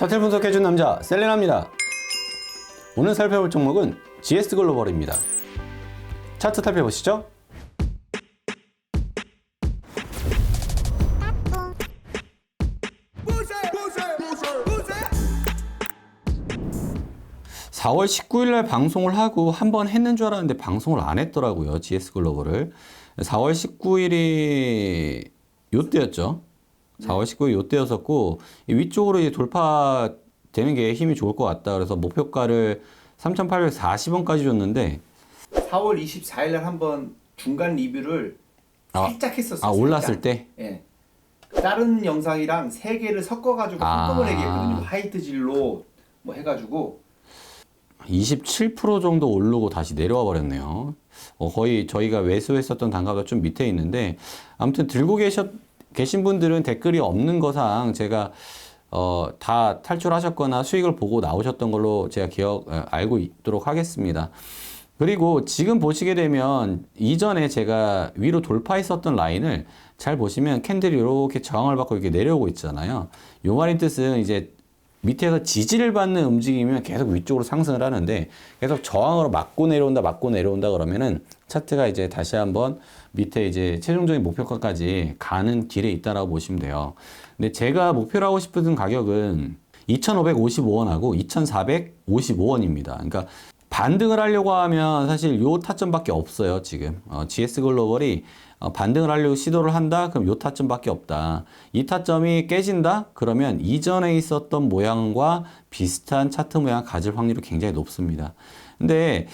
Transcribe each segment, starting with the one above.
차트 분석해준 남자 셀레나입니다. 오늘 살펴볼 종목은 GS 글로벌입니다. 차트 살펴보시죠. 사월 19일 날 방송을 하고 한 번 했는 줄 알았는데 방송을 안 했더라고요. GS 글로벌을. 4월 19일이 요때였죠. 4월 19일 요때였었고 이 위쪽으로 이제 돌파되는 게 힘이 좋을 것 같다. 그래서 목표가를 3,840원까지 줬는데 4월 24일 날 한번 중간 리뷰를 아, 살짝 했었어요. 아 올랐을 살짝. 때 예. 다른 영상이랑 세 개를 섞어가지고 아. 한꺼번에 얘기했거든요. 화이트 진로 뭐 해가지고 27% 정도 오르고 다시 내려와 버렸네요. 어, 거의 저희가 매수했었던 단가가 좀 밑에 있는데 아무튼 들고 계셨 계신 분들은 댓글이 없는 거상 제가 어, 다 탈출하셨거나 수익을 보고 나오셨던 걸로 제가 기억 어, 알고 있도록 하겠습니다. 그리고 지금 보시게 되면 이전에 제가 위로 돌파했었던 라인을 잘 보시면 캔들이 이렇게 저항을 받고 이렇게 내려오고 있잖아요. 요 말인 뜻은 이제 밑에서 지지를 받는 움직임이면 계속 위쪽으로 상승을 하는데 계속 저항으로 맞고 내려온다 맞고 내려온다 그러면은 차트가 이제 다시 한번 밑에 이제 최종적인 목표가까지 가는 길에 있다라고 보시면 돼요. 근데 제가 목표로 하고 싶은 가격은 2,555원하고 2,455원입니다. 그러니까 반등을 하려고 하면 사실 요 타점밖에 없어요, 지금. 어, GS 글로벌이 어, 반등을 하려고 시도를 한다? 그럼 요 타점밖에 없다. 이 타점이 깨진다? 그러면 이전에 있었던 모양과 비슷한 차트 모양 가질 확률이 굉장히 높습니다. 근데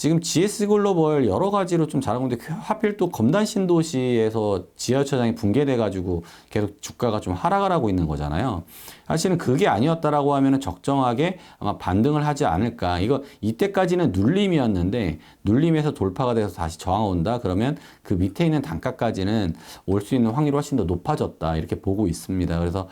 지금 GS 글로벌 여러 가지로 좀 잘하고 있는데 그 하필 또 검단 신도시에서 지하철장이 붕괴돼가지고 계속 주가가 좀 하락을 하고 있는 거잖아요. 사실은 그게 아니었다라고 하면은 적정하게 아마 반등을 하지 않을까. 이거 이때까지는 눌림이었는데 눌림에서 돌파가 돼서 다시 저항 온다. 그러면 그 밑에 있는 단가까지는 올 수 있는 확률이 훨씬 더 높아졌다. 이렇게 보고 있습니다. 그래서 어,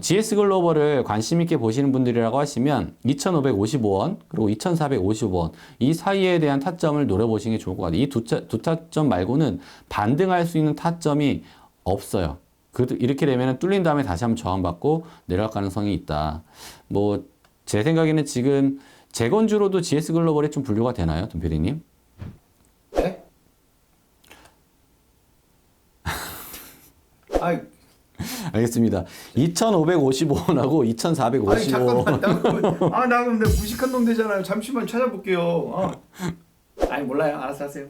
GS 글로벌을 관심 있게 보시는 분들이라고 하시면 2,555원 그리고 2,455원 이 사이에 대한 타점을 노려보시는 게 좋을 것 같아요. 이두 두 타점 말고는 반등할 수 있는 타점이 없어요. 그 이렇게 되면 뚫린 다음에 다시 한번 저항받고 내려갈 가능성이 있다. 뭐 제 생각에는 지금 재건주로도 GS 글로벌이 좀 분류가 되나요, 돈필이님? 네? 아이, 알겠습니다. 2,555원하고 아니 2,455원. 잠깐만 나, 아, 나 근데 무식한 놈 되잖아요. 잠시만 찾아볼게요. 어. 아니 몰라요. 알아서 하세요.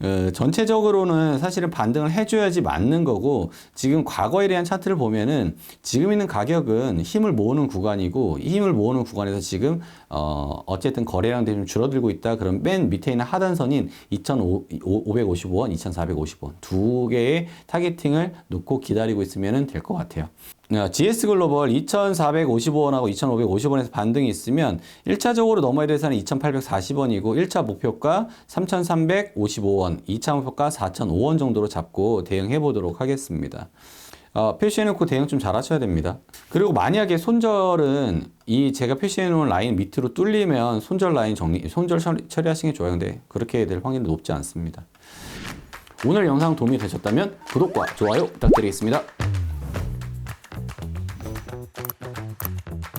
어, 전체적으로는 사실은 반등을 해줘야지 맞는 거고 지금 과거에 대한 차트를 보면은 지금 있는 가격은 힘을 모으는 구간이고 이 힘을 모으는 구간에서 지금 어, 어쨌든 거래량 대비 좀 줄어들고 있다. 그럼 맨 밑에 있는 하단선인 2,555원, 2,450원 두 개의 타겟팅을 놓고 기다리고 있으면 될 것 같아요. 어, GS 글로벌 2,455원하고 2,550원에서 반등이 있으면 1차적으로 넘어야 될 산은 2,840원이고 1차 목표가 3,355원, 2차 목표가 4,005원 정도로 잡고 대응해 보도록 하겠습니다. 어, 표시해놓고 대응 좀 잘하셔야 됩니다. 그리고 만약에 손절은 이 제가 표시해놓은 라인 밑으로 뚫리면 손절 라인 정리, 손절 처리, 처리하시는 게 좋아요. 근데 그렇게 될 확률이 높지 않습니다. 오늘 영상 도움이 되셨다면 구독과 좋아요 부탁드리겠습니다. Thank you.